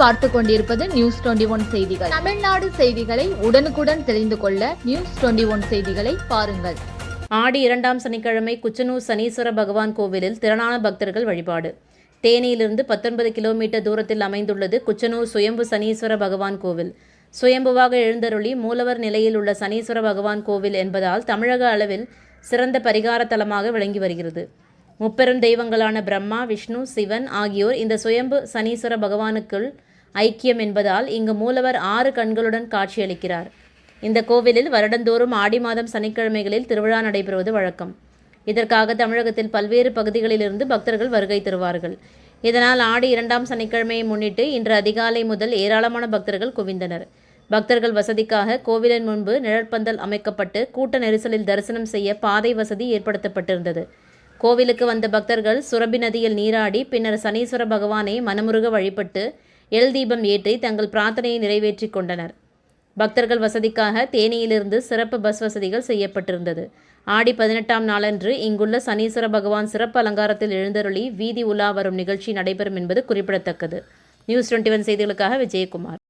பார்த்து கொண்டிருப்பது news twenty one செய்திகள். தமிழ்நாடு செய்திகளை உடனுக்குடன் தெரிந்து கொள்ள நியூஸ் டுவெண்டி ஒன் செய்திகளை பாருங்கள். ஆடி இரண்டாம் சனிக்கிழமை குச்சனூர் சனீஸ்வர பகவான் கோவிலில் திரளான பக்தர்கள் வழிபாடு. தேனியிலிருந்து பத்தொன்பது கிலோமீட்டர் தூரத்தில் அமைந்துள்ளது குச்சனூர் சுயம்பு சனீஸ்வர பகவான் கோவில். சுயம்புவாக எழுந்தருளி மூலவர் நிலையில் உள்ள சனீஸ்வர பகவான் கோவில் என்பதால் தமிழக அளவில் சிறந்த பரிகார தலமாக விளங்கி வருகிறது. முப்பெரும் தெய்வங்களான பிரம்மா விஷ்ணு சிவன் ஆகியோர் இந்த சுயம்பு சனீஸ்வர பகவானுக்குள் ஐக்கியம் என்பதால் இங்கு மூலவர் ஆறு கண்களுடன் காட்சியளிக்கிறார். இந்த கோவிலில் வருடந்தோறும் ஆடி மாதம் சனிக்கிழமைகளில் திருவிழா நடைபெறுவது வழக்கம். இதற்காக தமிழகத்தில் பல்வேறு பகுதிகளிலிருந்து பக்தர்கள் வருகை தருவார்கள். இதனால் ஆடி இரண்டாம் சனிக்கிழமையை முன்னிட்டு இன்று அதிகாலை முதல் ஏராளமான பக்தர்கள் குவிந்தனர். பக்தர்கள் வசதிக்காக கோவிலின் முன்பு நிழற்பந்தல் அமைக்கப்பட்டு கூட்ட நெரிசலில் தரிசனம் செய்ய பாதை வசதி ஏற்படுத்தப்பட்டிருந்தது. கோவிலுக்கு வந்த பக்தர்கள் சுரபி நதியில் நீராடி பின்னர் சனீஸ்வர பகவானை மனமுருக வழிபட்டு எல் தீபம் ஏற்றி தங்கள் பிரார்த்தனையை நிறைவேற்றி கொண்டனர். பக்தர்கள் வசதிக்காக தேனியிலிருந்து சிறப்பு பஸ் வசதிகள் செய்யப்பட்டிருந்தது. ஆடி பதினெட்டாம் நாளன்று இங்குள்ள சனீஸ்வர பகவான் சிறப்பு அலங்காரத்தில் எழுந்தருளி வீதி உலா வரும் நிகழ்ச்சி நடைபெறும் என்பது குறிப்பிடத்தக்கது. நியூஸ் டுவெண்ட்டி ஒன் செய்திகளுக்காக விஜயகுமார்.